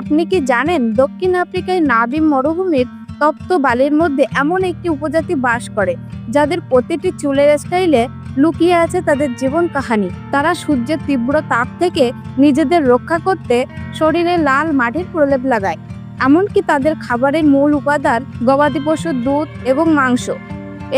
আপনি কি জানেন দক্ষিণ আফ্রিকায় নাবিম মরুভূমির তপ্ত বালির মধ্যে এমন একটি উপজাতি বাস করে, যাদের প্রতিটি চুলের স্টাইলে লুকিয়ে আছে তাদের জীবন কাহানি। তারা সূর্যের তীব্র তাপ থেকে নিজেদের রক্ষা করতে শরীরে লাল মাটির প্রলেপ লাগায়, এমনকি তাদের খাবারের মূল উপাদান গবাদি পশুর দুধ এবং মাংস।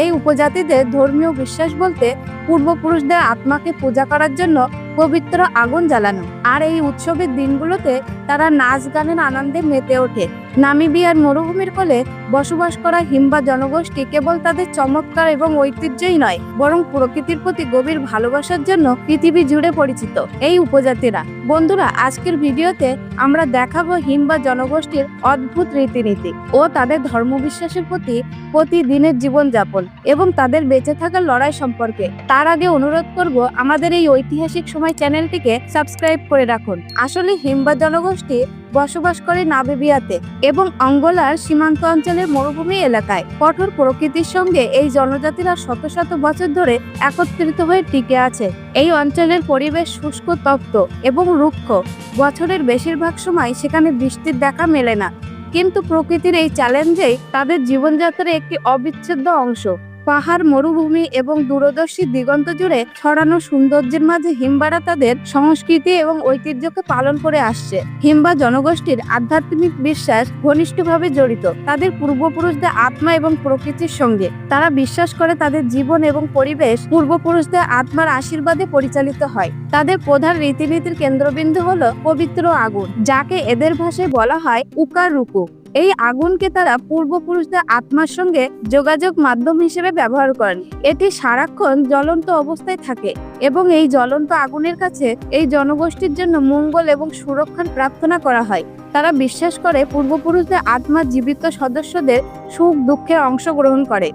এই উপজাতিদের ধর্মীয় বিশ্বাস বলতে পূর্বপুরুষদের আত্মাকে পূজা করার জন্য পবিত্র আগুন জ্বালানো। আর এই উৎসবের দিনগুলোতে তারা নাচ গানের আনন্দে মেতে ওঠে। নামিবিয়ার মরুভূমির কোলে বসবাস করা হিম্বা জনগোষ্ঠী কেবল তাদের চমৎকার এবং ঐতিহ্যই নয়, বরং প্রকৃতির প্রতি গভীর ভালোবাসার জন্য পৃথিবী জুড়ে পরিচিত। এই উপজাতিরা। বন্ধুরা, আজকের ভিডিওতে আমরা দেখাবো হিম্বা জনগোষ্ঠীর অদ্ভুত রীতিনীতি ও তাদের ধর্মবিশ্বাসের প্রতি প্রতিদিনের জীবনযাপন এবং তাদের বেঁচে থাকার লড়াই সম্পর্কে। তার আগে অনুরোধ করব, আমাদের এই ঐতিহাসিক সময় চ্যানেলটিকে সাবস্ক্রাইব করে রাখুন। আসলে হিম্বা জনগোষ্ঠী বসবাস করে নাবিবিয়াতে এবং অঙ্গোলার সীমান্ত অঞ্চলের মরুভূমি এলাকায়। কঠোর প্রকৃতির সঙ্গে এই জনজাতিরা শত শত বছর ধরে একত্রিত হয়ে টিকে আছে। এই অঞ্চলের পরিবেশ শুষ্ক, তপ্ত এবং রুক্ষ। বছরের বেশিরভাগ সময় সেখানে বৃষ্টির দেখা মেলে না। কিন্তু প্রকৃতির এই চ্যালেঞ্জেই তাদের জীবনযাত্রার একটি অবিচ্ছেদ্য অংশ। পাহাড়, মরুভূমি এবং দূরদর্শী দিগন্ত জুড়ে ছড়ানো সৌন্দর্যের মাঝে হিমবারা তাদের সংস্কৃতি এবং ঐতিহ্যকে পালন করে আসছে। হিম্বা জনগোষ্ঠীর আধ্যাত্মিক বিশ্বাস ঘনিষ্ঠভাবে জড়িত। তাদের পূর্বপুরুষদের আত্মা এবং প্রকৃতির সঙ্গে। তারা বিশ্বাস করে তাদের জীবন এবং পরিবেশ পূর্বপুরুষদের আত্মার আশীর্বাদে পরিচালিত হয়। তাদের প্রধান রীতিনীতির কেন্দ্রবিন্দু হলো পবিত্র আগুন, যাকে এদের ভাষায় বলা হয় উকার রুকু এই আগুনকে তারা পূর্বপুরুষদের আত্মার সঙ্গে যোগাযোগ মাধ্যম হিসেবে ব্যবহার করেন। এটি সারাক্ষণ জ্বলন্ত অবস্থায় থাকে এবং এই জ্বলন্ত আগুনের কাছে এই জনগোষ্ঠীর জন্য মঙ্গল এবং সুরক্ষার প্রার্থনা করা হয়। তারা বিশ্বাস করে পূর্বপুরুষদের আত্মা জীবিত সদস্যদের সুখ দুঃখে অংশগ্রহণ করে।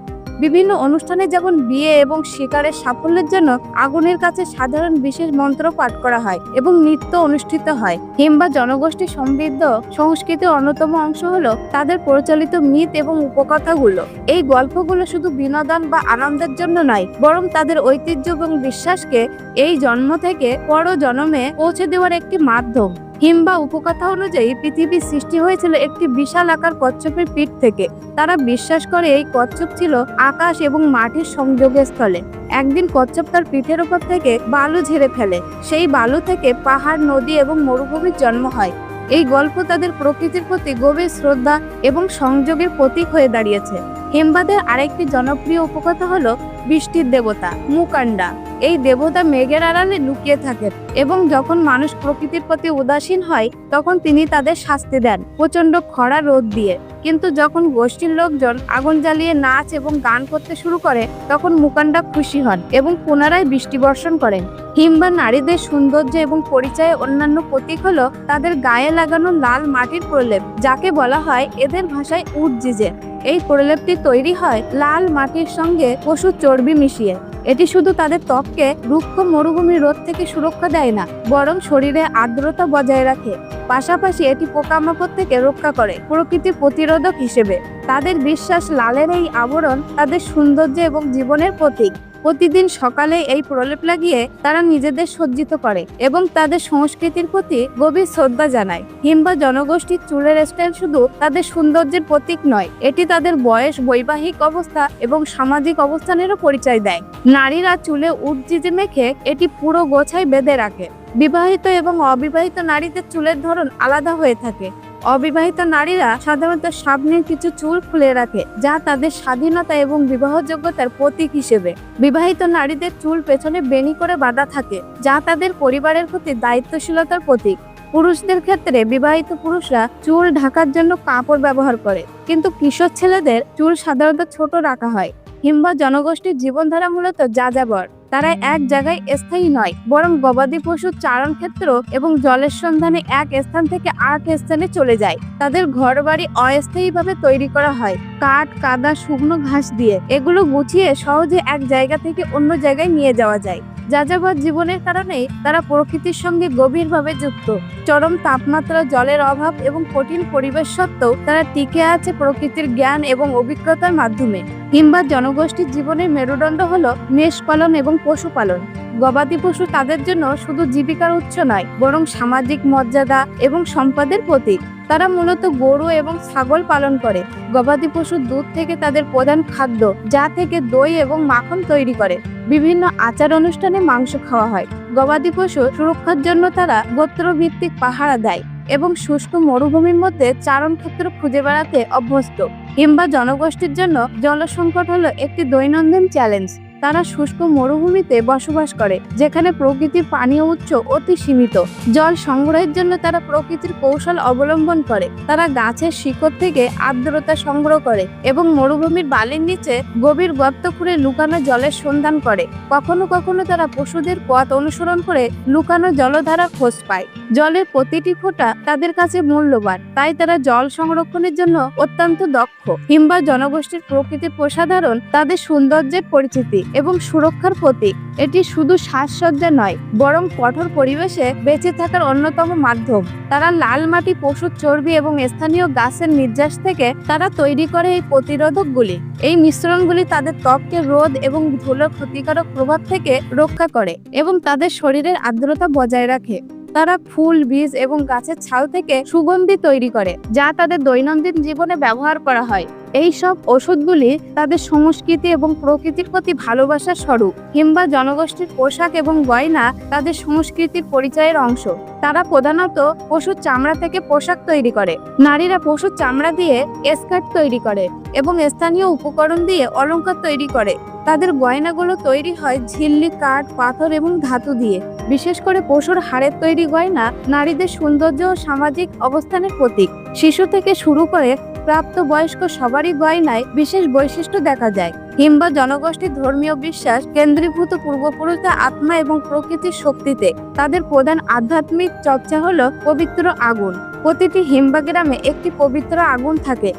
বিভিন্ন অনুষ্ঠানে যেমন বিয়ে এবং শিকারের সাফল্যের জন্য আগুনের কাছে সাধারণ বিশেষ মন্ত্র পাঠ করা হয় এবং নৃত্য অনুষ্ঠিত হয়। হিম্বা জনগোষ্ঠী সমৃদ্ধ সংস্কৃতির অন্যতম অংশ হলো তাদের পরিচালিত মিথ এবং উপকথাগুলো। এই গল্পগুলো শুধু বিনোদন বা আনন্দের জন্য নয়, বরং তাদের ঐতিহ্য এবং বিশ্বাসকে এই জন্ম থেকে পর জন্মে পৌঁছে দেওয়ার একটি মাধ্যম। হিম্বা উপকথা অনুযায়ী পৃথিবীর সৃষ্টি হয়েছিল একটি বিশাল আকার কচ্ছপের পিঠ থেকে। তারা বিশ্বাস করে এই কচ্ছপ ছিল আকাশ এবং মাটির সংযোগের স্থলে। একদিন কচ্ছপ তার পিঠের উপর থেকে বালু ঝেড়ে ফেলে। সেই বালু থেকে পাহাড়, নদী এবং মরুভূমির জন্ম হয়। এই গল্প তাদের প্রকৃতির প্রতি গভীর শ্রদ্ধা এবং সংযোগের প্রতীক হয়ে দাঁড়িয়েছে। হিমবাদের আরেকটি জনপ্রিয় উপকথা হলো বৃষ্টির দেবতা মুকান্ডা এই দেবতা মেঘের আড়ালে লুকিয়ে থাকেন এবং যখন মানুষ প্রকৃতির প্রতি উদাসীন হয়, তখন তিনি তাদের শাস্তি দেন প্রচণ্ড খরা রোদ দিয়ে। কিন্তু যখন গোষ্ঠীর লোকজন আগুন জ্বালিয়ে নাচ এবং গান করতে শুরু করে, তখন মুকান্ডা খুশি হন এবং পুনরায় বৃষ্টি বর্ষণ করেন। হিমবা নারীদের সৌন্দর্য এবং পরিচয়ে অন্যান্য প্রতীক হলো তাদের গায়ে লাগানো লাল মাটির প্রলেপ, যাকে বলা হয় এদের ভাষায় উজ্জিজে এই প্রলেপটি তৈরি হয় লাল মাটির সঙ্গে পশুর চর্বি মিশিয়ে। এটি শুধু তাদের ত্বককে রুক্ষ মরুভূমি রোদ থেকে সুরক্ষা দেয় না, বরং শরীরে আর্দ্রতা বজায় রাখে। পাশাপাশি এটি পোকামাকড় থেকে রক্ষা করে প্রকৃতির প্রতিরোধক হিসেবে। তাদের বিশ্বাস লালের এই আবরণ তাদের সৌন্দর্য এবং জীবনের প্রতীক। প্রতিদিন সকালে এই প্রলেপ লাগিয়ে তারা নিজেদের সজ্জিত করে এবং তাদের সংস্কৃতির প্রতি গভীর শ্রদ্ধা জানায়। হিম্বা জনগোষ্ঠীর চুলের স্টাইল শুধু তাদের সৌন্দর্যের প্রতীক নয়, এটি তাদের বয়স, বৈবাহিক অবস্থা এবং সামাজিক অবস্থানেরও পরিচয় দেয়। নারীরা চুলে উজ্জিজে মেখে এটি পুরো গোছায় বেঁধে রাখে। বিবাহিত এবং অবিবাহিত নারীদের চুলের ধরন আলাদা হয়ে থাকে। অবিবাহিত নারীরা সাধারণত সামনের কিছু চুল খুলে রাখে, যা তাদের স্বাধীনতা এবং বিবাহযোগ্যতার প্রতীক হিসেবে। বিবাহিত নারীদের চুল পেছনে বেনি করে বাঁধা থাকে, যা তাদের পরিবারের প্রতি দায়িত্বশীলতার প্রতীক। পুরুষদের ক্ষেত্রে বিবাহিত পুরুষরা চুল ঢাকার জন্য কাপড় ব্যবহার করে, কিন্তু কিশোর ছেলেদের চুল সাধারণত ছোট রাখা হয় হিম্বা জনগোষ্ঠীর জীবনধারা মূলত যাযাবর। তারা এক জায়গায় স্থায়ী নয়, বরং গবাদি পশুর চারণ ক্ষেত্র এবং জলের সন্ধানে এক স্থান থেকে আরেক স্থানে চলে যায়। তাদের ঘর বাড়ি অস্থায়ীভাবে তৈরি করা হয়, কাঠ, কাদা, শুকনো ঘাস দিয়ে। এগুলো গুছিয়ে সহজে এক জায়গা থেকে অন্য জায়গায় নিয়ে যাওয়া যায়। যাযাবর জীবনের কারণে তারা প্রকৃতির সঙ্গে গভীরভাবে যুক্ত। চরম তাপমাত্রা, জলের অভাব এবং কঠিন পরিবেশ সত্ত্বেও তারা টিকে আছে প্রকৃতির জ্ঞান এবং অভিজ্ঞতার মাধ্যমে। কিংবা জনগোষ্ঠীর জীবনের মেরুদণ্ড হলো মেষ পালন এবং পশুপালন। গবাদি পশু তাদের জন্য শুধু জীবিকার উৎস নয়, বরং সামাজিক মর্যাদা এবং সম্পদের প্রতীক। তারা মূলত গরু এবং ছাগল পালন করে। গবাদি পশুর দুধ থেকে তাদের প্রধান খাদ্য, যা থেকে দই এবং মাখন তৈরি করে। বিভিন্ন আচার অনুষ্ঠানে মাংস খাওয়া হয়। গবাদি পশু সুরক্ষার জন্য তারা গোত্রভিত্তিক পাহারা দেয়। এবং শুষ্ক মরুভূমির মধ্যে চারণ ক্ষেত্র খুঁজে বেড়াতে অভ্যস্ত। কিংবা জনগোষ্ঠীর জন্য জলসংকট হলো একটি দৈনন্দিন চ্যালেঞ্জ তারা শুষ্ক মরুভূমিতে বসবাস করে, যেখানে প্রকৃতির পানীয় উৎস অতি সীমিত। জল সংগ্রহের জন্য তারা প্রকৃতির কৌশল অবলম্বন করে। তারা গাছের শিকড় থেকে আর্দ্রতা সংগ্রহ করে এবং মরুভূমির বালির নিচে গভীর গর্ত খুঁড়ে লুকানো জলের সন্ধান করে। কখনো কখনো তারা পশুদের পথ অনুসরণ করে লুকানো জলধারা খোঁজ পায়। জলের প্রতিটি ফোঁটা তাদের কাছে মূল্যবান, তাই তারা জল সংরক্ষণের জন্য অত্যন্ত দক্ষ হিম্বা জনগোষ্ঠীর প্রকৃতির প্রসাধারণ তাদের সৌন্দর্যের পরিচিতি। এবং সুরক্ষার প্রতীক এটি শুধু সাজসজ্জা নয়, বরং কঠোর পরিবেশে বেঁচে থাকার অন্যতম মাধ্যম। তারা লাল মাটি পশুর চর্বি এবং স্থানীয় গাছের নির্যাস থেকে তারা তৈরি করে এই প্রতিরোধকগুলি। এই মিশ্রণগুলি তাদের ত্বককে রোদ এবং ধুলোর ক্ষতিকারক প্রভাব থেকে রক্ষা করে এবং তাদের শরীরের আর্দ্রতা বজায় রাখে। তারা ফুল, বীজ এবং গাছের ছাল থেকে সুগন্ধি তৈরি করে, যা তাদের দৈনন্দিন জীবনে ব্যবহার করা হয়। এই সব ওষুধগুলি তাদের সংস্কৃতি এবং প্রকৃতির প্রতি ভালোবাসার স্বরূপ, কিংবা জনগোষ্ঠীর পোশাক এবং গয়না তাদের সংস্কৃতির পরিচয়ের অংশ। তারা প্রধানত পশুর চামড়া থেকে পোশাক তৈরি করে। নারীরা পশুর চামড়া দিয়ে স্কার্ট তৈরি করে এবং স্থানীয় উপকরণ দিয়ে অলংকার তৈরি করে। তাদের গয়নাগুলো তৈরি হয় ঝিল্লি, কাঠ, পাথর এবং ধাতু দিয়ে। বিশেষ করে পশুর হাড়ের তৈরি গয়না নারীদের সৌন্দর্য ও সামাজিক অবস্থানের প্রতীক। শিশু থেকে শুরু করে প্রাপ্ত বয়স্ক সবারই গয়নায় বিশেষ বৈশিষ্ট্য দেখা যায়। হিম্বা জনগোষ্ঠীর ধর্মীয় বিশ্বাস কেন্দ্রীভূত পূর্বপুরুষদের আত্মা এবং প্রকৃতির শক্তিতে তাদের প্রধান আধ্যাত্মিক চর্চা হলো পবিত্র আগুন। প্রতিটি হিম্বা গ্রামে একটি পবিত্র আগুন থাকে,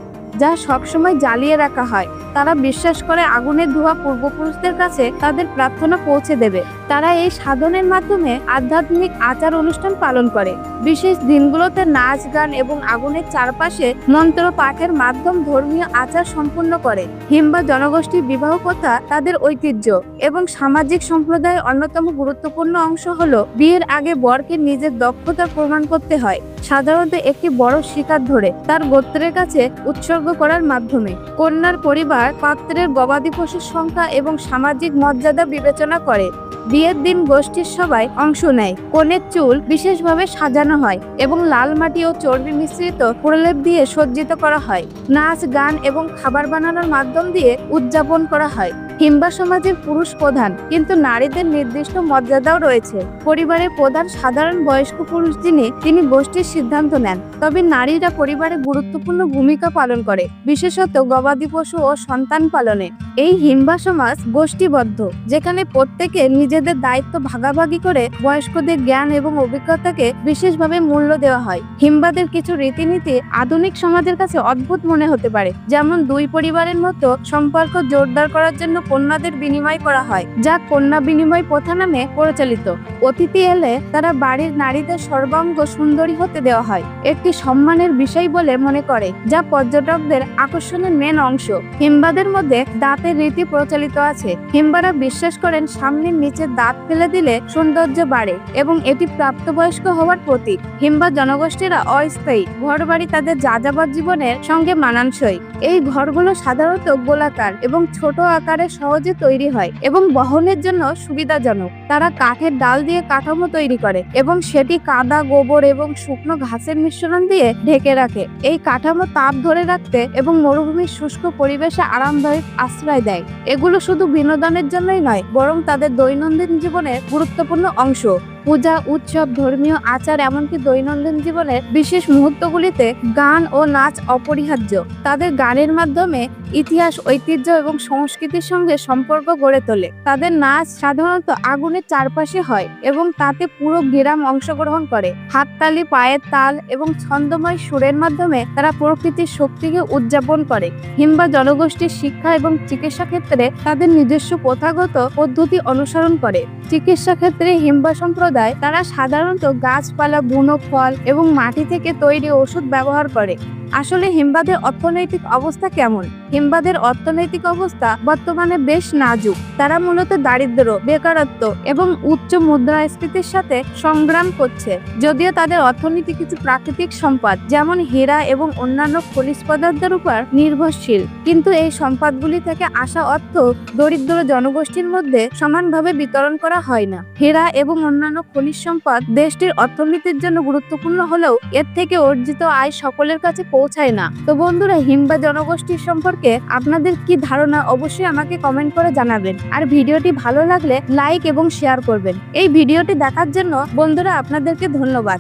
যা সবসময় জ্বালিয়ে রাখা হয়। তারা বিশ্বাস করে আগুনের ধোঁয়া পূর্বপুরুষদের কাছে তাদের প্রার্থনা পৌঁছে দেবে। তারা এই সাধনের মাধ্যমে আধ্যাত্মিক আচার অনুষ্ঠান পালন করে। বিশেষ দিনগুলোতে নাচ গান এবং আগুনের চারপাশে মন্ত্র পাঠের মাধ্যম ধর্মীয় আচার সম্পূর্ণ করে। হিম্বা জনগোষ্ঠীর বিবাহ প্রথা তাদের ঐতিহ্য এবং সামাজিক সম্প্রদায়ের অন্যতম গুরুত্বপূর্ণ অংশ হলো বিয়ের আগে বরকে নিজের দক্ষতা প্রমাণ করতে হয়। সাধারণত একটি বড় শিকার ধরে তার গোত্রের কাছে উৎসর্গ করার মাধ্যমে। কন্যার পরিবার পাত্রের গবাদি পশুর সংখ্যা এবং সামাজিক মর্যাদা বিবেচনা করে বিয়ের দিন গোষ্ঠীর সবাই অংশ নেয়। কনের চুল বিশেষভাবে সাজানো হয় এবং লাল মাটি ও চর্বি মিশ্রিত প্রলেপ দিয়ে সজ্জিত করা হয়। নাচ, গান এবং খাবার বানানোর মাধ্যম দিয়ে উদযাপন করা হয়। হিম্বা সমাজের পুরুষ প্রধান, কিন্তু নারীদের নির্দিষ্ট মর্যাদাও রয়েছে। পরিবারের প্রধান সাধারণ বয়স্ক পুরুষ যিনি, তিনি গোষ্ঠীর সিদ্ধান্ত নেন। তবে নারীরা পরিবারে গুরুত্বপূর্ণ ভূমিকা পালন করে, বিশেষত গবাদি পশু ও সন্তান পালনে। এই হিম্বা সমাজ গোষ্ঠীবদ্ধ, যেখানে প্রত্যেকে নিজেদের দায়িত্ব ভাগাভাগি করে বয়স্কদের জ্ঞান এবং অভিজ্ঞতাকে বিশেষভাবে মূল্য দেওয়া হয়। হিম্বাদের কিছু রীতিনীতি আধুনিক সমাজের কাছে অদ্ভুত মনে হতে পারে, যেমন দুই পরিবারের মতো সম্পর্ক জোরদার করার জন্য কন্যাদের বিনিময় করা হয়, যা কন্যা বিনিময় প্রথা নামে পরিচালিত। অতিথি এলে তারা বাড়ির নারীদের সর্বাঙ্গ সুন্দরী হতে দেওয়া হয়। একটি সম্মানের বিষয় বলে মনে করে, যা পর্যটকদের আকর্ষণের মেন অংশ। হিম্বাদের মধ্যে দাঁতের রীতি প্রচলিত আছে। হিম্বারা বিশ্বাস করেন সামনের নিচে দাঁত ফেলে দিলে সৌন্দর্য বাড়ে এবং এটি প্রাপ্তবয়স্ক হওয়ার প্রতীক। হিম্বা জনগোষ্ঠীরা অস্থায়ী, ঘরবাড়ি তাদের যাযাবর জীবনের সঙ্গে মানানসই। এই ঘরগুলো সাধারণত গোলাকার এবং ছোট আকারে সহজে তৈরি হয় এবং বহনের জন্য সুবিধাজনক। তারা কাঠের ডাল দিয়ে কাঠামো তৈরি করে এবং সেটি কাদা, গোবর এবং শুকনো ঘাসের মিশ্রণ দিয়ে ঢেকে রাখে। এই কাঠামো তাপ ধরে রাখতে এবং মরুভূমির শুষ্ক পরিবেশে আরামদায়ক আশ্রয় দেয়। এগুলো শুধু বিনোদনের জন্যই নয়, বরং তাদের দৈনন্দিন জীবনের গুরুত্বপূর্ণ অংশ। পূজা, উৎসব, ধর্মীয় আচার, এমনকি দৈনন্দিন জীবনের বিশেষ মুহূর্তগুলিতে গান ও নাচ অপরিহার্য। তাদের গানের মাধ্যমে ইতিহাস, ঐতিহ্য এবং সংস্কৃতির সঙ্গে সম্পর্ক গড়ে তোলে। তাদের নাচ সাধারণত আগুনের চারপাশে হয় এবং তাতে পুরো গ্রাম অংশগ্রহণ করে। হাততালি, পায়ের তাল এবং ছন্দময় সুরের মাধ্যমে তারা প্রকৃতির শক্তিকে উদযাপন করে। হিম্বা জনগোষ্ঠীর শিক্ষা এবং চিকিৎসা ক্ষেত্রে তাদের নিজস্ব প্রথাগত পদ্ধতি অনুসরণ করে। চিকিৎসা ক্ষেত্রে হিম্বা সম্প্রদায় তারা সাধারণত গাছপালা বুনো ফল এবং মাটি থেকে তৈরি ওষুধ ব্যবহার করে। আসলে হিমবাদের অর্থনৈতিক অবস্থা কেমন? হিমবাদের অর্থনৈতিক অবস্থা বর্তমানে বেশ নাজুক। তারা মূলত দারিদ্র বেকারত্ব এবং উচ্চ মুদ্রাস্ফীতির সাথে সংগ্রাম করছে। যদিও তাদের অর্থনীতি কিছু প্রাকৃতিক সম্পদ, যেমন হীরা এবং অন্যান্য খনিজ পদার্থের উপর নির্ভরশীল। কিন্তু এই সম্পদগুলি থেকে আসা অর্থ দরিদ্র জনগোষ্ঠীর মধ্যে সমানভাবে বিতরণ করা হয় না। হীরা এবং অন্যান্য খনিজ সম্পদ দেশটির অর্থনীতির জন্য গুরুত্বপূর্ণ হলেও এর থেকে অর্জিত আয় সকলের কাছে পৌঁছায় না। তো বন্ধুরা, হিমবা জনগোষ্ঠীর সম্পর্কে আপনাদের কি ধারণা অবশ্যই আমাকে কমেন্ট করে জানাবেন। আর ভিডিওটি ভালো লাগলে লাইক এবং শেয়ার করবেন। এই ভিডিওটি দেখার জন্য বন্ধুরা, আপনাদেরকে ধন্যবাদ।